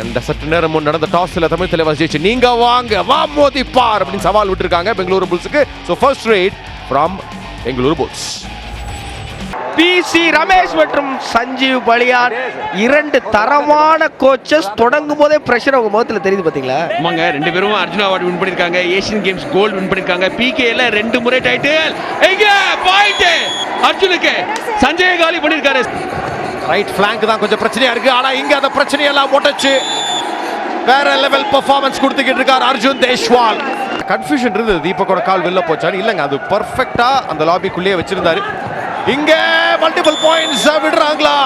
அந்த சற்று நேரம் முன் நடந்த டாஸ்ல தமிழ் தலைவர் ஜெயிச்சு நீங்க வாங்க வா மோதி பார் அப்படின்னு சவால் விட்டுருக்காங்க Bengaluru புல்ஸுக்கு. So first raid from Bengaluru Bulls. B C Ramesh மற்றும் சஞ்சீவ் பலியான் இரண்டு தரமான கோச்சஸ் தொடங்கும் போதே பிரஷர் அவங்க முகத்துல தெரியுது பாத்தீங்களா? ஆமாங்க ரெண்டு பேரும் அர்ஜுனா அவார்டு வின் பண்ணிருக்காங்க ஏசியன் கேம்ஸ் கோல்டு வின் பண்ணிருக்காங்க. பிகேல ரெண்டு முறை டைட்டில் எங்க? பாயிண்ட் அர்ஜுனுக்கு சஞ்சய் காலி பண்ணிருக்காரு. ரைட் ஃபிளாங்க் தான் கொஞ்சம் பிரச்சனையா இருக்கு. ஆனா இங்க அந்த பிரச்சனையெல்லாம் ஒட்டச்சு. வேற லெவல் பெர்ஃபார்மன்ஸ் கொடுத்துக்கிட்டு இருக்கார் அர்ஜுன் தேஷ்வால். கன்ஃபியூஷன் இருந்தது. தீபக்கோட கால் வெளில போச்சான்னு. இல்லைங்க அது பர்ஃபெக்டா அந்த லாபிக்குள்ளேயே வச்சிருந்தாரு. இங்க மல்டிபிள் பாயிண்ட்ஸ் விடுறாங்களா?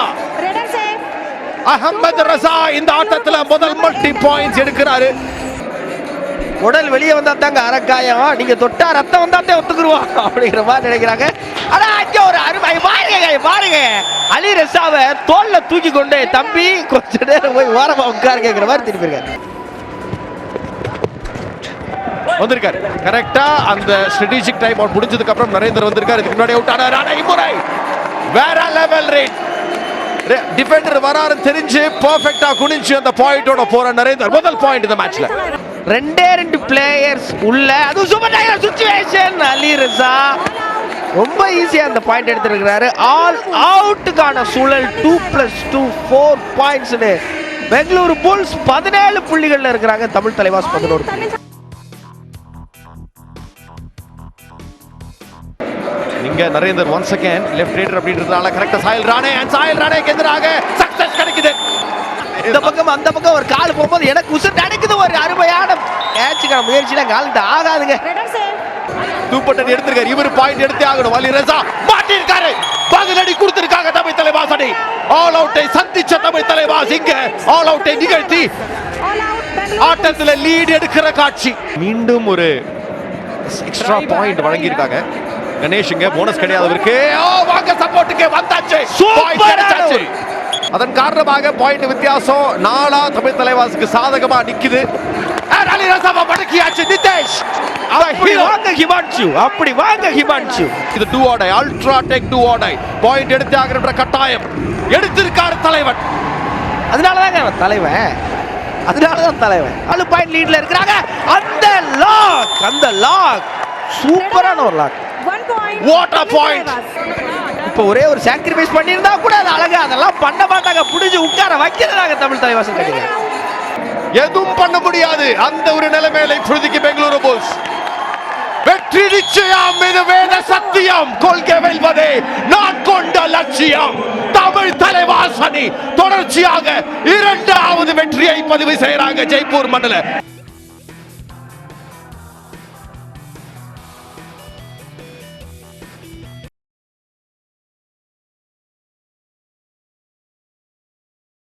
அகமது ரசா இந்த ஆட்டத்துல முதல் மல்டி பாயிண்ட்ஸ் எடுக்கிறாரு. உடல் வெளியே வந்தா தாங்க அரக்காயம் நீங்க தொட்டா ரத்தம் வந்தா தான் ஒத்துக்குருவோம் அப்படிங்கிற மாதிரி நினைக்கிறாங்க. ஆனா அங்க ஒரு அருமை. பாருங்க பாருங்க அலி ரசாவை தோல்ல தூக்கி கொண்டு தம்பி கொஞ்ச நேரம் போய் ஓரமா உட்காருங்கிற மாதிரி திருப்பி இருக்காரு. வந்திருக்காரு. கரெக்டா அந்த ஸ்ட்ராட்டஜிக் டைம் அவுட் முடிஞ்சதுக்கு அப்புறம் நரேந்தர் வந்திருக்காரு. இதுக்கு முன்னாடி அவுட் ஆனார். ஆனா இம்முறை. வேற லெவல் ரேட் டிஃபெண்டர் வராருன்னு தெரிஞ்சு பெர்ஃபெக்ட்டா குனிஞ்சு அந்த பாயிண்டோட போற நரேந்தர் முதல் பாயிண்ட் இந்த மேட்ச்ல ரெண்டே ரெண்டு பிளேயர்ஸ் உள்ள. அது சூப்பர் சுச்சுவேஷன் அலி ரசா. ரொம்ப ஈஸியா அந்த பாயிண்ட் எடுத்திருக்கிறாரு. ஆல் அவுட்டுக்கான சூழல் டூ பிளஸ் டூ ஃபோர் பாயிண்ட்ஸ்னு பெங்களூரு புல்ஸ் பதினேழு புள்ளிகள்ல இருக்கிறாங்க தமிழ் தலைவாஸ் பதினோரு. இங்க Narender one second left raider அப்படின்றதுனால கரெக்டா சாயல் ராணே அண்ட் சாயல் ராணேக்கு எதிராக சக்சஸ் கிடைக்குது. இந்த பக்கம் அந்த பக்கம் ஒரு கால் போகும்போது எனக்கு உசுர் நடக்குது ஒரு அருமையான கேட்சுக்கான முயற்சியில கால் ஆகாதுங்க தூப்பட்டன் எடுத்திருக்காரு. இவர் பாயிண்ட் எடுத்தே ஆகணும். அலி ரசா மாட்டிருக்காரு பதிலடி கொடுத்திருக்காங்க தமிழ் தலைவாஸ் அணி ஆல் அவுட்டை சந்திச்ச தமிழ் தலைவாஸ் இங்க. ஆல் அவுட்டை நிகழ்த்தி ஆட்டத்துல லீட் எடுக்கிற காட்சி. மீண்டும் ஒரு எக்ஸ்ட்ரா பாயிண்ட் வழங்கியிருக்காங்க. கணேஷ் இங்க போனஸ் கிடையாதவருக்கு வாங்க சப்போர்ட்டுக்கு வந்தாச்சு. அதன் காரணமாக பாயிண்ட் வித்தியாசம் நாளா தமிழ் தலைவாசுக்கு சாதகமா நிக்குது. அலி ரசாவை மடக்கியாச்சு நிதேஷ் அப்படி. வாங்க ஹிமான்சு அப்படி வாங்க ஹிமான்சு இது do or die ultra tech do or die point எடுத்து ஆகிற கட்டாயம். எடுத்திருக்காரு தலைவன். அதனாலதாங்க அவன் தலைவன். அதனாலதான் தலைவன். நாலு பாயிண்ட் லீட்ல இருக்கிறாங்க. அந்த லாக் அந்த லாக் சூப்பரான ஒரு லாக் a point. இப்போ ஒரே ஒரு சாக்ரிஃபைஸ் பண்ணியிருந்தா கூட அது அழகா. அதெல்லாம் பண்ண மாட்டாங்க. புடிச்சு உட்கார வைக்கிறதாங்க தமிழ் தலைவாசம் கட்டிங்க எதுவும் பண்ண முடியாது. அந்த ஒரு நிலைமையில இப்பொழுதுக்கு பெங்களூரு புல்ஸ். வெற்றி நிச்சயம் இது வேத சத்தியம். கொள்கை வெல்வதே நான் கொண்ட லட்சியம். தமிழ் தலைவாசனி தொடர்ச்சியாக இரண்டாவது வெற்றியை பதிவு செய்யறாங்க ஜெய்ப்பூர் மண்டல.